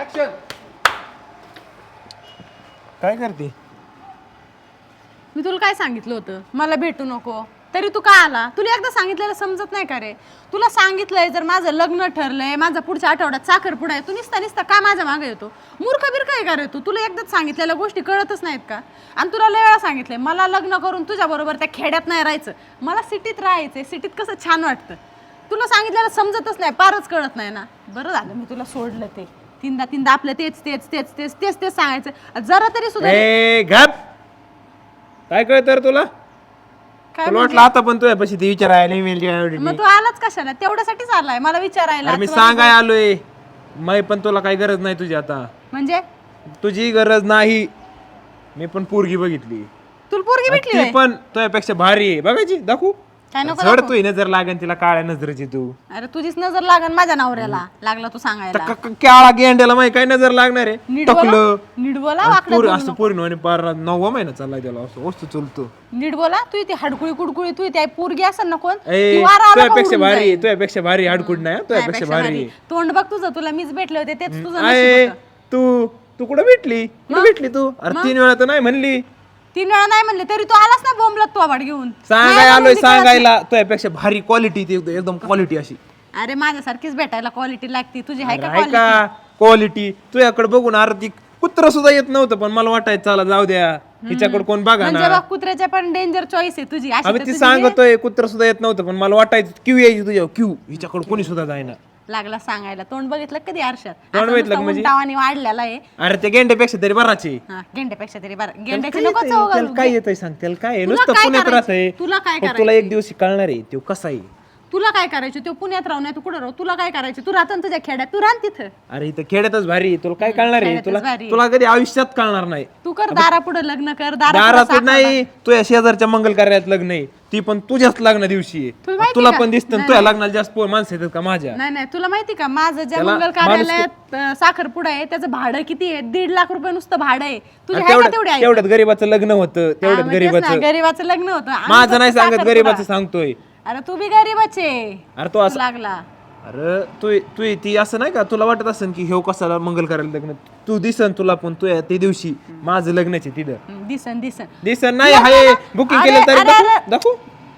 Action काय करते? मी तुला काय सांगितलं होतं? मला भेटू नको. तरी तू का आला? तुला एकदा सांगितलेलं समजत नाही का रे? तुला सांगितलंय जर माझं लग्न ठरलंय माझा पुढच्या आठवड्यात साखरपुडा आहे तू निसता निसता का माझ्या मागे येतो? मूर्ख बिरख आहे का रे तू? तुला एकदाच सांगितलेल्या गोष्टी कळतच नाहीत का? आणि तुला लय वेळा सांगितलंय मला लग्न करून तुझ्या बरोबर त्या खेड्यात नाही राहायचं. मला सिटीत राहायचंय सिटीत कसं छान वाटतं? तुला सांगितलेलं समजतच नाही पारच कळत नाही ना. बरं झालं मी तुला सोडलं ते. तीनदा तीनदा आपलं तेच तेच तेच तेच तेच तेच सांगायचं. जरा तरी सुद्धा ए घाप काय कळत तर तुला? काय तुला वाटलं आता पण तुझ्या पशी ते विचारायला email मग तू आलाच कशाला? तेवढ्यासाठीच आलाय. मला विचारायला अरे मी सांगाय आलोय. मी पण तुला काही गरज नाही तुझी आता. म्हणजे? तुझी गरज नाही. मी पण पोरगी बघितली. तुला पोरगी भेटली ती होय? पण तुझ्यापेक्षा भारी आहे. बघायची दाखवू? काय नको तुही नजर लागेल तिला काळ्या नजरेची तू. अरे तुझीच नजर लागन माझ्या नवऱ्याला. लागला तू सांगायला. क- क- काळा गेंड्याला माहिती काय नजर लागणार आहे? नीट बोला टकलं. नीट बोला वाकडं पोर बोलू असं पोरी आणि पार नववा महिना चाललाय त्याला. असं वस्तू चलतो. नीट बोला तू ती हडकुळी कुडकुळी तू ती पोरगी असेल ना कोण? ए ती वारा आला का तुझ्यापेक्षा उडून भारी जाईल. तुझ्यापेक्षा भारी हाडकुड नाही हं, तुझ्यापेक्षा त्यापेक्षा भारी. भारी. तोंड बघ तुझं तुला मीच भेटले होते तेच तुझं नशीब आहे होतं. तू तू कुठं भेटली? कुठं भेटली तू? अरे तीन वेळा तर नाही म्हणली. तीन वेळा नाही म्हणले तरी तू आलास ना बोंबलत तू आवाड घेऊन. सांगाय नाही आलोय कळत सांगायला तुझ्यापेक्षा भारी क्वालिटी ती एकदम क्वालिटी अशी. नाही. अरे माझ्यासारखीच भेटायला क्वालिटी लागती तुझी आहे का आहे क्वालिटी का क्वालिटी तुझ्याकडे बघून अरे ती कुत्र सुद्धा येत नव्हतं पण मला वाटायचं चला जाऊ द्या. हिच्याकडे कोण बघा म्हणजे ना. बघ कुत्र्याच्या पण डेंजर चॉईस आहे तुझी. अशी अबे तर ती तुझी सांगतोय कुत्र सुद्धा येत नव्हतं पण मला वाटायचं क्यू यायची तुझ्या क्यू हिच्याकडे कोणी सुद्धा जायना लागला सांगायला तोंड बघितलं कधी आरशात तोंड बघितलं नुसतं म्हणजे? उंटावानी वाढलेला आहे अरे ते गेंड्यापेक्षा तरी बराचे हा, गेंड्यापेक्षा तरी बरं गेंड्याची काय नको येतंय? चव त्याला घालू. काय येतंय सांग त्याला काय आहे? तुला नुसतं काय करायचं? राहत आहे तुला काय पण तुला एक दिवशी कळणार आहे तो कसा आहे तुला काय करायचं? तू पुण्यात राहू नाही तू कुठं राहू? तुला काय करायचं? तू राहतो ना तुझ्या खेड्यात? तू राह तिथं. अरे इथं खेड्यातच भारी आहे. तुला काय कळणार आहे? खेड्यातच तुला भारी आहे. तुला कधी आयुष्यात कळणार नाही. तू कर दारा पुढे लग्न कर दारा दारात नाही. तुझ्या शेजारच्या मंगल कार्यात लग्न आहे. ती पण तुझ्याच लग्न दिवशी आहे. तुला माहिती तुला का? पण दिसतं तुझ्या लग्नाला जास्त पोर माणसं येतात का माझ्या? नाही नाही. तुला माहिती का? माझं ज्या त्याला मंगल कार्यालयात अं, साखरपुडा आहे त्याचं भाडं किती आहे? दीड लाख रुपये नुसतं भाडं आहे. तुझे आणि आहे का तेवढ्यात तेवढे आहे. तेवढ्यात गरीबाचं लग्न होतं. तेवढ्यात गरीबाचं गरीबाचं लग्न होतं. आम्ही माझं फक्त नाही सांगत साखरपुडा. गरीबाचं सांगतोय. अरे तू बी गरीबच आहे. अरे तो असं लागला. अरे तू तू ती असं नाही का? तुला वाटत असेल की ह्यो कसाला मंगल कार्यालय लग्न? तू दिसन तुला पण तू त्या दिवशी माझं लग्नाचे तिथं. हं, दिसन दिसन. दिसन नाही हाय बुकिंग केलं तरी अरे, दाखवू अरे. दाखवू?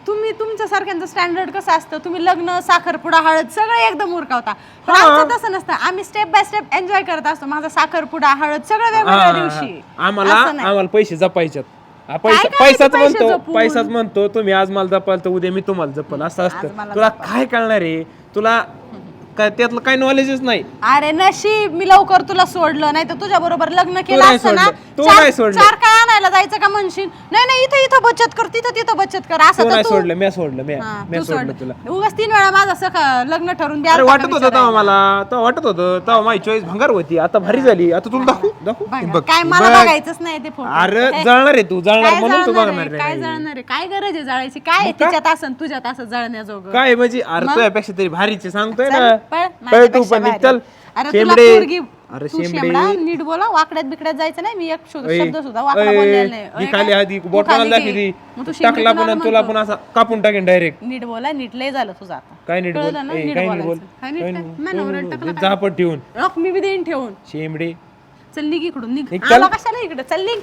तुम्ही तुमच्या सारख्यांचं स्टँडर्ड कसं असतं? तुम्ही लग्न साखरपुडा हळद सगळं एकदम उरकावता. पण आमचं तसं नसतं. आम्ही स्टेप बाय स्टेप एन्जॉय करत असतो. माझा साखरपुडा हळद सगळं वेगवेगळ्या दिवशी. आम्हाला असं नाही. आम्हाला पैसे जपायच्यात. हा, पैसा करायचं पैसाच पैसे म्हणतो जपून? पैसाच म्हणतो तुम्ही आज मला जपाल तर उद्या मी तुम्हाला जपल. असं असतं. मला तुला काय कळणार आहे? तुला काय त्यातलं काही नॉलेजच नाही. अरे नशीब मी लवकर तुला सोडलं नाही तर तुझ्या बरोबर लग्न केलं नाही असतं ना. सोडलं. तू चार- नाही सोडलं. चार काय आणायला जायचं का म्हणशील? नाही नाही इथं इथं बचत कर तिथं तिथं बचत कर. असं तू तर नाही तू सोडलं मी सोडलं मी हा, मी तू सोडलं तुला. उगाच तीन वेळा माझं सखा लग्न ठरून द्या अरे वाटत होतं तेव्हा मला तेव्हा वाटत होतं तेव्हा माझी चॉईस भंगार होती. आता भारी झाली. आता तुला दाखवू दाखवू? बघा, काय मला बघ. बघायचंच नाही ते फोटो अरे जळणार आहे तू जळणार काय म्हणून तू जळणार बघणार आहे? काय नाही जळणार आहे? काय गरज आहे जळायची? काय आहे तिच्यात असं तुझ्यात असं जळण्याजोगं? काय म्हणजे अरे तुझ्यापेक्षा तरी भारीचे सांगतोय ना. पळ, तू माझ्यापेक्षा पण भारी. चल. अरे तुला शेंबडे. पोरगी अरे तू शेंबडे. शेंबडा नीट बोला वाकड्यात बिकड्यात जायचं नाही. मी एक शब्द अय, शब्द सुद्धा वाकडा अय, बोललेला नाही. ही अय, खाली काय? आधी तू बोट खाली मग तू शेंबडी टाकला पण आणि तुला म्हणतो? पण असा कापून टाकेन डायरेक्ट नीट बोला नीट लय झालं तुझं आता. काय नीट बोल? कळलं ना? ए, नीट काय नीट बोल? बोलायचं. काय नीट काय? टाकलं काय? झापट ठेवून. रॉक मी बी देईन ठेवून. शेंबडे. चल निघ इकडून निघ. निघ, चल. आला कशाला इकडे? चल निघ.